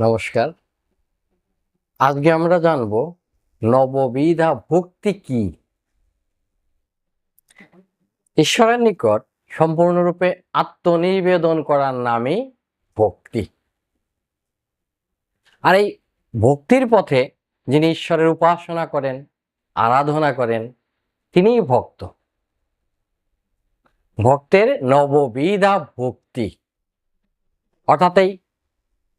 নমস্কার। আজকে আমরা জানব নববিধা ভক্তি কি? ঈশ্বরের নিকট সম্পূর্ণরূপে আত্মনিবেদন করার নামই ভক্তি। আর এই ভক্তির পথে যিনি ঈশ্বরের উপাসনা করেন, আরাধনা করেন, তিনিই ভক্ত। ভক্তের নববিধা ভক্তি। অর্থাৎ এই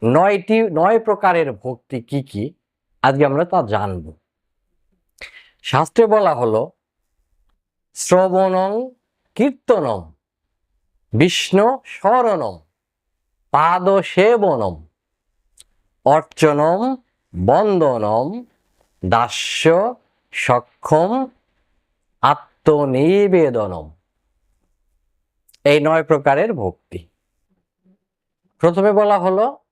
নয়টি, নয় প্রকারের ভক্তি কি কি? আজকে আমরা তা জানব। শাস্ত্রে বলা হলো, শ্রবণং কীর্তনম, বিষ্ণু স্মরণম পাদ সেবনম অর্চনম বন্দনম, দাস্য সক্ষম আত্মনিবেদনম। এই নয় প্রকারের ভক্তি। প্রথমে বলা হলো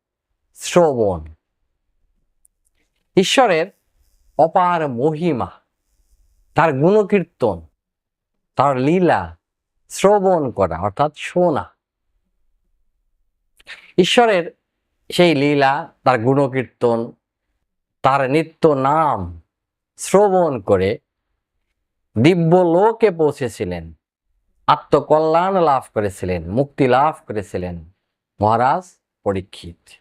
শ্রবণ ঈশ্বরের অপার মহিমা, তার গুণকীর্তন, তার লীলা শ্রবণ করা, অর্থাৎ শোনা। ঈশ্বরের সেই লীলা, তার গুণকীর্তন, তার নিত্য নাম শ্রবণ করে দিব্য লোকে পৌঁছেছিলেন, আত্মকল্যাণ লাভ করেছিলেন, মুক্তি লাভ করেছিলেন মহারাজ পরীক্ষিত।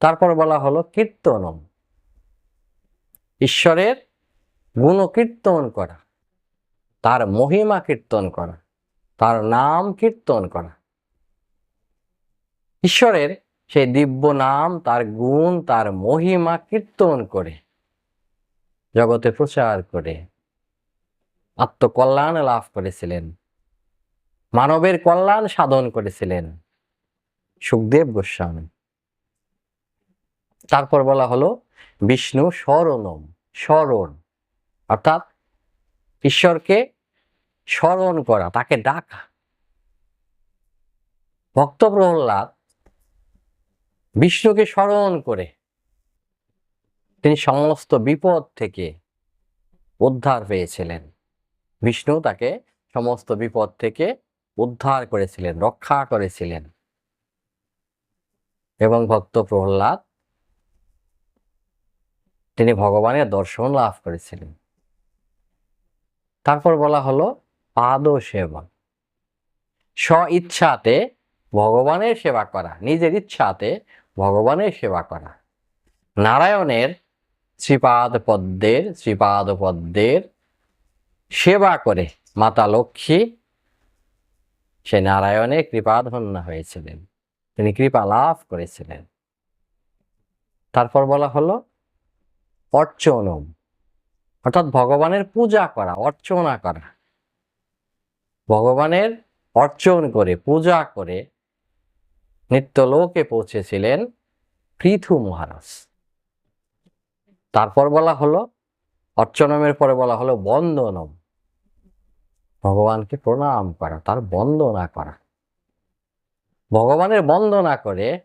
তারপর বলা হলো কীর্তনম। ঈশ্বরের গুণকীর্তন করা, তার মহিমা কীর্তন করা, তার নাম কীর্তন করা। ঈশ্বরের সেই দিব্য নাম, তার গুণ, তার মহিমা কীর্তন করে, জগতে প্রচার করে, আত্মকল্যাণ লাভ করেছিলেন, মানবের কল্যাণ সাধন করেছিলেন সুখদেব গোস্বামী। তারপর বলা হলো বিষ্ণু স্মরণম স্মরণ অর্থাৎ ঈশ্বরকে স্মরণ করা, তাকে ডাকা। ভক্ত প্রহ্লাদ বিষ্ণুকে স্মরণ করে তিনি সমস্ত বিপদ থেকে উদ্ধার পেয়েছিলেন। বিষ্ণু তাকে সমস্ত বিপদ থেকে উদ্ধার করেছিলেন, রক্ষা করেছিলেন। এবং ভক্ত প্রহ্লাদ তিনি ভগবানের দর্শন লাভ করেছিলেন। তারপর বলা হলো পাদ সেবা স্ব ইচ্ছাতে ভগবানের সেবা করা, নিজের ইচ্ছাতে ভগবানের সেবা করা। নারায়ণের শ্রীপাদ পদ্মের শ্রীপাদ পদ্মের সেবা করে মাতা লক্ষ্মী, সে নারায়ণের কৃপাধন্য হয়েছিলেন। তিনি কৃপা লাভ করেছিলেন। তারপর বলা হলো অর্চনম, অর্থাৎ ভগবানের পূজা করা, অর্চনা করা। ভগবানের অর্চন করে, পূজা করে নিত্যলোকে পৌঁছেছিলেন পৃথু মহারাজ। তারপর বলা হলো, অর্চনমের পরে বলা হলো বন্দনম। ভগবানকে প্রণাম করা, তার বন্দনা করা। ভগবানের বন্দনা করে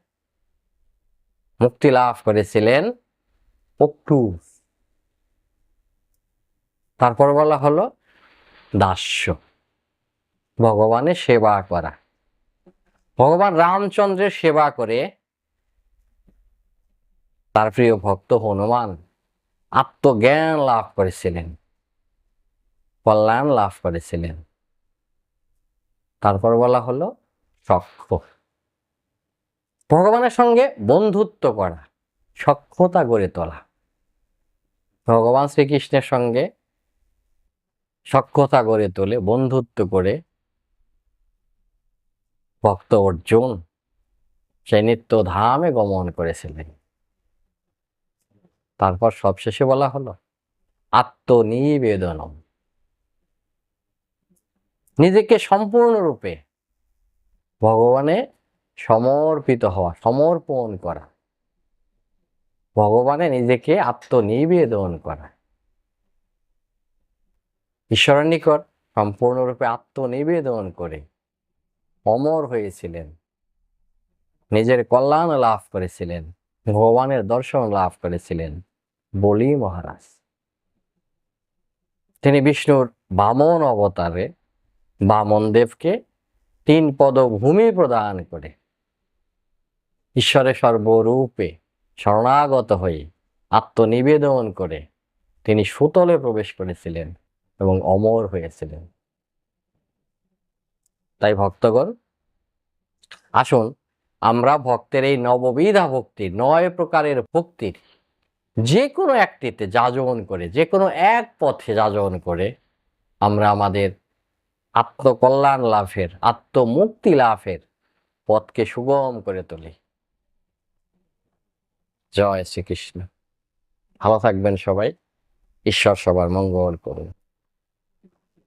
মুক্তি লাভ করেছিলেন পক্ষু তারপর বলা হলো, দাস্য। ভগবানের সেবা করা। ভগবান রামচন্দ্রের সেবা করে তার প্রিয় ভক্ত হনুমান আত্মজ্ঞান লাভ করেছিলেন। কল্যাণ লাভ করেছিলেন। তারপর বলা হলো সক্ষ ভগবানের সঙ্গে বন্ধুত্ব করা সক্ষতা গড়ে তোলা। ভগবান শ্রীকৃষ্ণের সঙ্গে সক্ষতা গড়ে তোলে, বন্ধুত্ব করে ভক্ত অর্জুন সেই নিত্য ধামে গমন করেছিলেন। তারপর সবশেষে বলা হলো, আত্মনিবেদনম। নিজেকে সম্পূর্ণরূপে ভগবানে সমর্পিত হওয়া, সমর্পণ করা। ভগবানে নিজেকে আত্মনিবেদন করা। ঈশ্বরের নিকট সম্পূর্ণরূপে আত্মনিবেদন করে অমর হয়েছিলেন। নিজের কল্যাণ লাভ করেছিলেন, ভগবানের দর্শন লাভ করেছিলেন বলি মহারাজ। তিনি বিষ্ণুর বামন অবতারে বামন দেবকে তিন পদ ভূমি প্রদান করে। ঈশ্বরের সর্বরূপে শরণাগত হয়ে আত্মনিবেদন করে তিনি সুতলে প্রবেশ করেছিলেন এবং অমর হয়েছিলেন। তাই ভক্তগণ, আসুন আমরা ভক্তের এই নববিধা ভক্তি, নয় প্রকারের ভক্তির যে কোনো একটিতে যাজন করে, যে কোনো এক পথে যাজন করে আমরা আমাদের আত্মকল্যাণ লাভের, আত্মমুক্তি লাভের পথকে সুগম করে তুলি। জয় শ্রীকৃষ্ণ। ভালো থাকবেন সবাই। ঈশ্বর সবার মঙ্গল করুন।